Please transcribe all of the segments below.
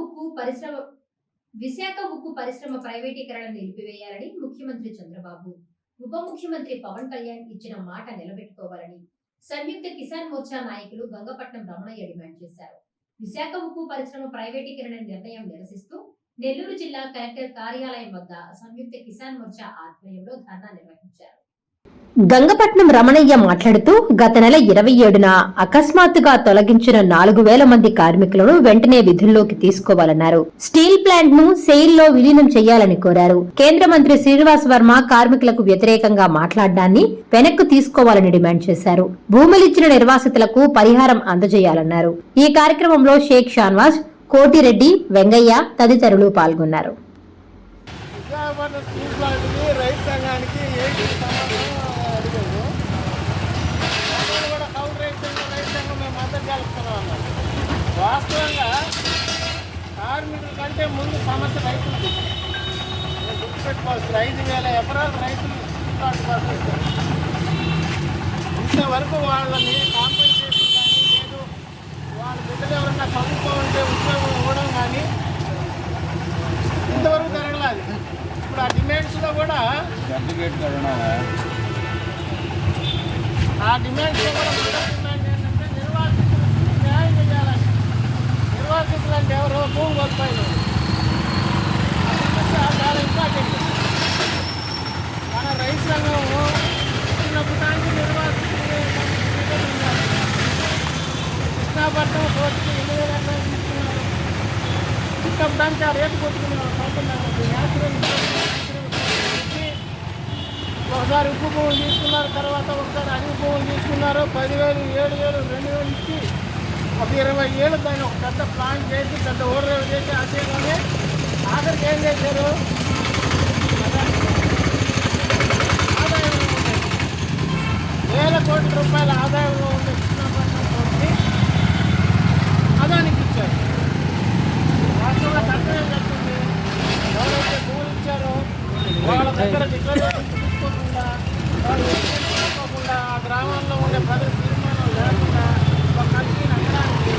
ఉక్కు పరిశ్రమ విశాఖ ఉక్కు పరిశ్రమ ప్రైవేటీకరణ నిలిపివేయాలని ముఖ్యమంత్రి చంద్రబాబు ఉప ముఖ్యమంత్రి పవన్ కళ్యాణ్ ఇచ్చిన మాట నిలబెట్టుకోవాలని సంయుక్త కిసాన్ మోర్చా నాయకులు గంగపట్నం రమణయ్య డిమాండ్ చేశారు. విశాఖ ఉక్కు పరిశ్రమ ప్రైవేటీకరణ నిర్ణయం నిరసిస్తూ నెల్లూరు జిల్లా కలెక్టర్ కార్యాలయం వద్ద సంయుక్త కిసాన్ మోర్చా ఆధ్వర్యంలో ధర్నా నిర్వహించారు. గంగపట్నం రమణయ్య మాట్లాడుతూ గత నెల ఇరవై ఏడున అకస్మాత్తుగా తొలగించిన నాలుగు వేల మంది కార్మికులను వెంటనే విధుల్లోకి తీసుకోవాలన్నారు. స్టీల్ ప్లాంట్ను సెయిల్లో విలీనం చేయాలని కోరారు. కేంద్ర మంత్రి శ్రీనివాస్ వర్మ కార్మికులకు వ్యతిరేకంగా మాట్లాడడాన్ని వెనక్కు తీసుకోవాలని డిమాండ్ చేశారు. భూములిచ్చిన నిర్వాసితులకు పరిహారం అందజేయాలన్నారు. ఈ కార్యక్రమంలో షేక్ షాన్వాజ్ కోటిరెడ్డి వెంగయ్య తదితరులు పాల్గొన్నారు. వాస్తవంగా కార్మికుల కంటే ముందు సమస్య రైతులకి మీరు గుర్తుపెట్టుకోవాల్సింది ఐదు వేల ఎకరాలు రైతులు. ఇంతవరకు వాళ్ళని కాంపెన్సేషన్ కానీ లేదు వాళ్ళ బిడ్డలు ఎవరన్నా చదువుకోవాలంటే ఉద్యోగం ఇవ్వడం కానీ ఇంతవరకు జరగలేదు. ఇప్పుడు ఆ డిమాండ్స్లో కూడా ఆ డిమాండ్స్లో కూడా మొదటి డిమాండ్ ఏంటంటే నిర్వాసితులకు న్యాయం చేయాలని నిర్వాసితులు అంటే ఎవరు భూమి కోల్పోయిన చాలా ఇంపార్టెంట్. మన రైతు సంఘం చిన్నప్పటి నుంచి నిర్వాసితులు కృష్ణాపట్నం కోర్టుకి వేల తీసుకున్నారు. ఆ రేటు కొట్టుకున్నారు. కొంటున్నారు న్యాచురల్ ఒకసారి ఉప్పు తీసుకున్నారు. తర్వాత ఒకసారి అన్ని భూములు తీసుకున్నారు. పదివేలు ఏడు వేలు రెండు వేలు ఇచ్చి ఒక ఇరవై ఏళ్ళ పైన ఒక పెద్ద ప్లాన్ చేసి పెద్ద ఓడరేవు చేసి అసేగానే ఆఖరికి ఏం చేశారు ఆదాయంలో ఉండే వేల కోట్ల రూపాయల ఆదాయంలో ఉండే కృష్ణాపట్నం కోర్టుని అదానికి ఇచ్చారు రాష్ట్రంలో కట్టడం జరుగుతుంది ఎవరైతే భూములు ఇచ్చారో వాళ్ళ దగ్గర డిక్లరేషన్ తీసుకోకుండా వాళ్ళు ఎటువంటి తీసుకోకుండా ఆ గ్రామాల్లో ఉండే ప్రజలు తీర్మానం లేకుండా ఒక కంపెనీని అమ్మడానికి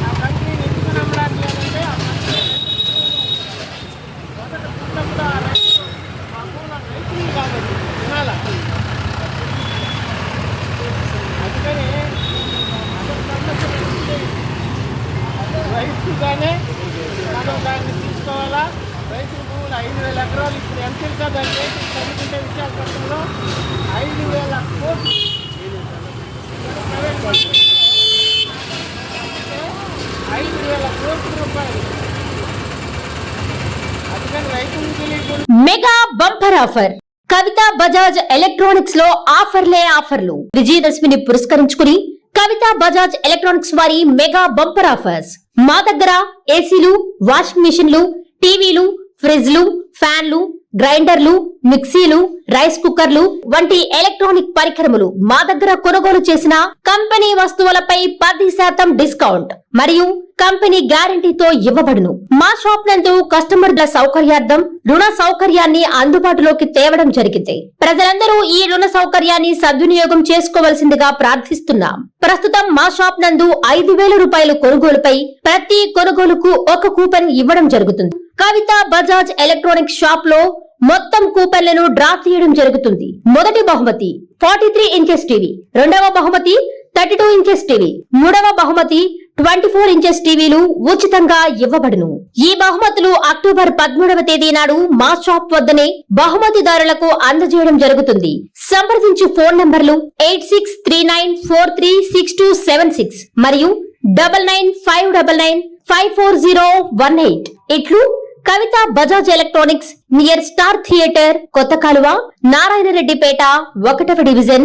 ఆ కంపెనీని ఎందుకు అమ్మడానికి అంటే ఆ కంపెనీ మొదట పుట్టినప్పుడు ఆ రైతులు ఆ భూముల రైతులు కాబట్టి వినాలా అందుకని అసలు సమస్య ఏంటంటే రైతుగానే మనం దాన్ని తీసుకోవాలా? రైతుల భూములు ఐదు వేల ఎకరాలు ఇప్పుడు ఎంత ఇంకా దాని రేటు చదువుకుంటే విశాఖపట్నంలో ఐదు వేల కోట్లు. ఐదు వేల కోట్ల రూపాయలు. అందుకని రైతులకు తెలియకుండా mega bumper offer. Kavitha Bajaj ఎలక్ట్రానిక్స్లో ఆఫర్లే ఆఫర్లు. విజయదశమిని పురస్కరించుకుని కవిత బజాజ్ ఎలక్ట్రానిక్స్ వారి మెగా బంపర్ ఆఫర్స్. మా దగ్గర ఏసీలు వాషింగ్ మిషన్లు టీవీలు ఫ్రిడ్జ్లు ఫ్యాన్లు గ్రైండర్లు మిక్సీలు రైస్ కుక్కర్లు వంటి ఎలక్ట్రానిక్ పరికరములు మా దగ్గర కొనుగోలు చేసిన కంపెనీ వస్తువులపై పది శాతం డిస్కౌంట్. మరియు కంపెనీ గ్యారంటీతో ఇవ్వబడును. మా షాప్ నందు కస్టమర్ల సౌకర్యార్థం రుణ సౌకర్యాన్ని అందుబాటులోకి తేవడం జరిగింది. ప్రజలందరూ ఈ రుణ సౌకర్యాన్ని సద్వినియోగం చేసుకోవలసిందిగా ప్రార్థిస్తున్నాం. ప్రస్తుతం మా షాప్ నందు ఐదు వేల రూపాయల కొనుగోలుపై ప్రతి కొనుగోలుకు ఒక కూపన్ ఇవ్వడం జరుగుతుంది. కవిత బజాజ్ ఎలక్ట్రానిక్ షాప్లో మొత్తం కూపన్లను డ్రా తీయడం జరుగుతుంది. మొదటి బహుమతి ఫార్టీ త్రీ ఇంచెస్ టీవీ రెండవ బహుమతి థర్టీ టూ ఇంచెస్ టీవీ మూడవ బహుమతి ట్వంటీ ఫోర్ ఇంచెస్ టీవీలు ఉచితంగా ఇవ్వబడును. ఈ బహుమతులు అక్టోబర్ పదమూడవ తేదీ నాడు మా షాప్ వద్దనే బహుమతిదారులకు అందజేయడం జరుగుతుంది. సంప్రదించు ఫోన్ నంబర్లు eight six three nine four three six two seven six మరియు double nine five double nine five four zero one eight. ఇట్లు Kavitha Bajaj electronics near star theatre కొత్త కాలువ నారాయణరెడ్డిపేట ఒకటవ డివిజన్